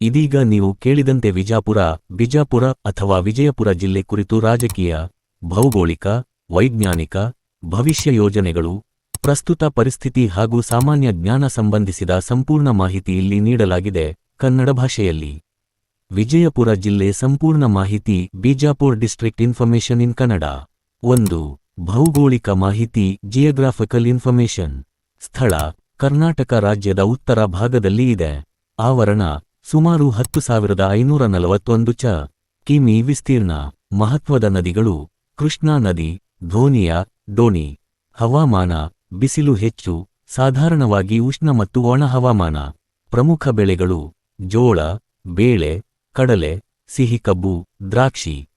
ಇದೀಗ ನೀವು ಕೇಳಿದಂತೆ ವಿಜಾಪುರ, ಬಿಜಾಪುರ ಅಥವಾ ವಿಜಯಪುರ ಜಿಲ್ಲೆ ಕುರಿತು ರಾಜಕೀಯ, ಭೌಗೋಳಿಕ, ವೈಜ್ಞಾನಿಕ, ಭವಿಷ್ಯ ಯೋಜನೆಗಳು, ಪ್ರಸ್ತುತ ಪರಿಸ್ಥಿತಿ ಹಾಗೂ ಸಾಮಾನ್ಯ ಜ್ಞಾನ ಸಂಬಂಧಿಸಿದ ಸಂಪೂರ್ಣ ಮಾಹಿತಿ ಇಲ್ಲಿ ನೀಡಲಾಗಿದೆ ಕನ್ನಡ ಭಾಷೆಯಲ್ಲಿ. ವಿಜಯಪುರ ಜಿಲ್ಲೆ ಸಂಪೂರ್ಣ ಮಾಹಿತಿ Bijapur district information in Kannada. ಒಂದು, ಭೌಗೋಳಿಕ ಮಾಹಿತಿ ಜಿಯೋಗ್ರಾಫಿಕಲ್ ಇನ್ಫಾರ್ಮೇಷನ್. ಸ್ಥಳ, ಕರ್ನಾಟಕ ರಾಜ್ಯದ ಉತ್ತರ ಭಾಗದಲ್ಲಿ ಇದೆ. ಆವರಣ ಸುಮಾರು ಹತ್ತು ಸಾವಿರದ ಐನೂರ ನಲವತ್ತೊಂದು ಚ ಕಿಮಿ ವಿಸ್ತೀರ್ಣ, ಮಹತ್ವದ ನದಿಗಳು ಕೃಷ್ಣಾ ನದಿ, ಧೋನಿಯಾ ಡೋಣಿ ಹವಾಮಾನ, ಬಿಸಿಲು ಹೆಚ್ಚು, ಸಾಧಾರಣವಾಗಿ ಉಷ್ಣ ಮತ್ತು ಒಣ ಹವಾಮಾನ, ಪ್ರಮುಖ ಬೆಳೆಗಳು ಜೋಳ, ಬೇಳೆ, ಕಡಲೆ, ಸಿಹಿ ಕಬ್ಬು, ದ್ರಾಕ್ಷಿ.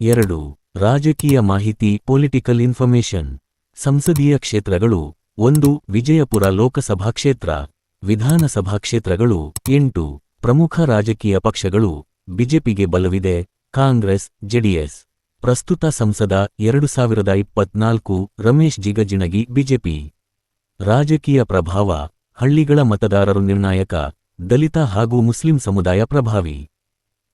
ಎರಡು, ರಾಜಕೀಯ ಮಾಹಿತಿ, ಪೊಲಿಟಿಕಲ್ ಇನ್ಫಾರ್ಮೇಷನ್. ಸಂಸದೀಯ ಕ್ಷೇತ್ರಗಳು ಒಂದು, ವಿಜಯಪುರ ಲೋಕಸಭಾ ಕ್ಷೇತ್ರ, ವಿಧಾನಸಭಾ ಕ್ಷೇತ್ರಗಳು ಎಂಟು. ಪ್ರಮುಖ ರಾಜಕೀಯ ಪಕ್ಷಗಳು ಬಿಜೆಪಿಗೆ ಬಲವಿದೆ, ಕಾಂಗ್ರೆಸ್, ಜೆಡಿಎಸ್. ಪ್ರಸ್ತುತ ಸಂಸದ ಎರಡು ಸಾವಿರದ ಇಪ್ಪತ್ನಾಲ್ಕು ರಮೇಶ್ ಜಿಗಜಿಣಗಿ ಬಿಜೆಪಿ. ರಾಜಕೀಯ ಪ್ರಭಾವ, ಹಳ್ಳಿಗಳ ಮತದಾರರು ನಿರ್ಣಾಯಕ, ದಲಿತ ಹಾಗೂ ಮುಸ್ಲಿಂ ಸಮುದಾಯ ಪ್ರಭಾವಿ.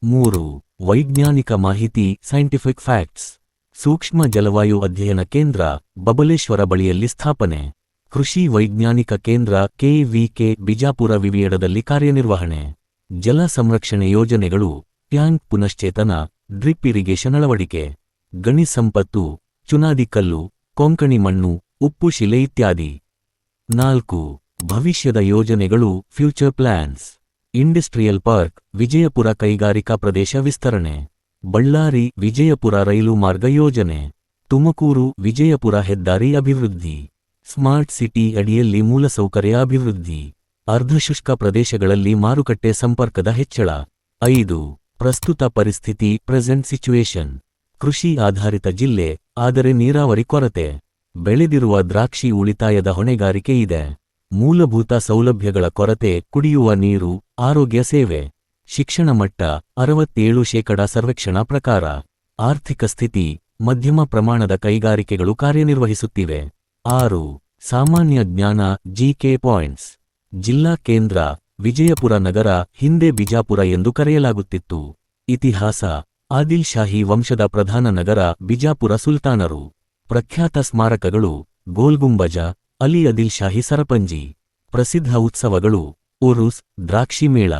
ಮೂರು, ವೈಜ್ಞಾನಿಕ ಮಾಹಿತಿ ಸೈಂಟಿಫಿಕ್ ಫ್ಯಾಕ್ಟ್ಸ್ ಸೂಕ್ಷ್ಮ ಜಲವಾಯು ಅಧ್ಯಯನ ಕೇಂದ್ರ, ಬಬಲೇಶ್ವರ ಬಳಿಯಲ್ಲಿ ಸ್ಥಾಪನೆ. ಕೃಷಿ ವೈಜ್ಞಾನಿಕ ಕೇಂದ್ರ ಕೆವಿಕೆ ಬಿಜಾಪುರ ವಿವಿಯಡದಲ್ಲಿ ಕಾರ್ಯನಿರ್ವಹಣೆ. ಜಲ ಸಂರಕ್ಷಣೆ ಯೋಜನೆಗಳು, ಟ್ಯಾಂಕ್ ಪುನಶ್ಚೇತನ, ಡ್ರಿಪ್ ಇರಿಗೇಷನ್ ಅಳವಡಿಕೆ, ಗಣಿ ಸಂಪತ್ತು, ಚುನಾದಿ ಕಲ್ಲು, ಕೊಂಕಣಿ ಮಣ್ಣು, ಉಪ್ಪು ಶಿಲೆ ಇತ್ಯಾದಿ. ನಾಲ್ಕು, ಭವಿಷ್ಯದ ಯೋಜನೆಗಳು, future plans. Industrial park, Vijayapura ಕೈಗಾರಿಕಾ ಪ್ರದೇಶ ವಿಸ್ತರಣೆ. ಬಳ್ಳಾರಿ, ವಿಜಯಪುರ ರೈಲು ಮಾರ್ಗ ಯೋಜನೆ. ತುಮಕೂರು, ವಿಜಯಪುರ ಹೆದ್ದಾರಿ ಅಭಿವೃದ್ಧಿ. ಸ್ಮಾರ್ಟ್ ಸಿಟಿ ಅಡಿಯಲ್ಲಿ ಮೂಲಸೌಕರ್ಯ ಅಭಿವೃದ್ಧಿ. ಅರ್ಧಶುಷ್ಕ ಪ್ರದೇಶಗಳಲ್ಲಿ ಮಾರುಕಟ್ಟೆ ಸಂಪರ್ಕದ ಹೆಚ್ಚಳ. ಐದು. ಪ್ರಸ್ತುತ ಪರಿಸ್ಥಿತಿ, ಪ್ರೆಸೆಂಟ್ ಸಿಚುವೇಶನ್ ಕೃಷಿ ಆಧಾರಿತ ಜಿಲ್ಲೆ, ಆದರೆ ನೀರಾವರಿ ಕೊರತೆ. ಬೆಳೆದಿರುವ ದ್ರಾಕ್ಷಿ ಉಳಿತಾಯದ ಹೊಣೆಗಾರಿಕೆ ಇದೆ. ಮೂಲಭೂತ ಸೌಲಭ್ಯಗಳ ಕೊರತೆ, ಕುಡಿಯುವ ನೀರು, ಆರೋಗ್ಯ ಸೇವೆ. ಶಿಕ್ಷಣ ಮಟ್ಟ, ಅರವತ್ತೇಳು ಶೇಕಡ ಸರ್ವೇಕ್ಷಣಾ ಪ್ರಕಾರ. ಆರ್ಥಿಕ ಸ್ಥಿತಿ, ಮಧ್ಯಮ ಪ್ರಮಾಣದ ಕೈಗಾರಿಕೆಗಳು ಕಾರ್ಯನಿರ್ವಹಿಸುತ್ತಿವೆ. ಆರು. ಸಾಮಾನ್ಯ ಜ್ಞಾನ ಜಿಕೆ ಪಾಯಿಂಟ್ಸ್. ಜಿಲ್ಲಾ ಕೇಂದ್ರ ವಿಜಯಪುರ ನಗರ ಹಿಂದೆ ಬಿಜಾಪುರ ಎಂದು ಕರೆಯಲಾಗುತ್ತಿತ್ತು. ಇತಿಹಾಸ, ಆದಿಲ್ ಶಾಹಿ ವಂಶದ ಪ್ರಧಾನ ನಗರ ಬಿಜಾಪುರ ಸುಲ್ತಾನರು. ಪ್ರಖ್ಯಾತ ಸ್ಮಾರಕಗಳು, ಗೋಲ್ಗುಂಬಜ, ಅಲಿ ಅದಿಲ್ ಶಾಹಿ ಸರಪಂಜಿ. ಪ್ರಸಿದ್ಧ ಉತ್ಸವಗಳು, ಉರುಸ್, ದ್ರಾಕ್ಷಿ ಮೇಳ,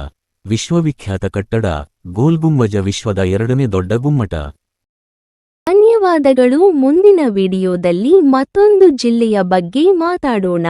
ವಿಶ್ವವಿಖ್ಯಾತ ಕಟ್ಟಡ, ಗೋಲ್ಗುಂಬಜ ವಿಶ್ವದ ಎರಡನೇ ದೊಡ್ಡ ಗುಮ್ಮಟ. ಧನ್ಯವಾದಗಳು, ಮುಂದಿನ ವಿಡಿಯೋದಲ್ಲಿ ಮತ್ತೊಂದು ಜಿಲ್ಲೆಯ ಬಗ್ಗೆ ಮಾತಾಡೋಣ.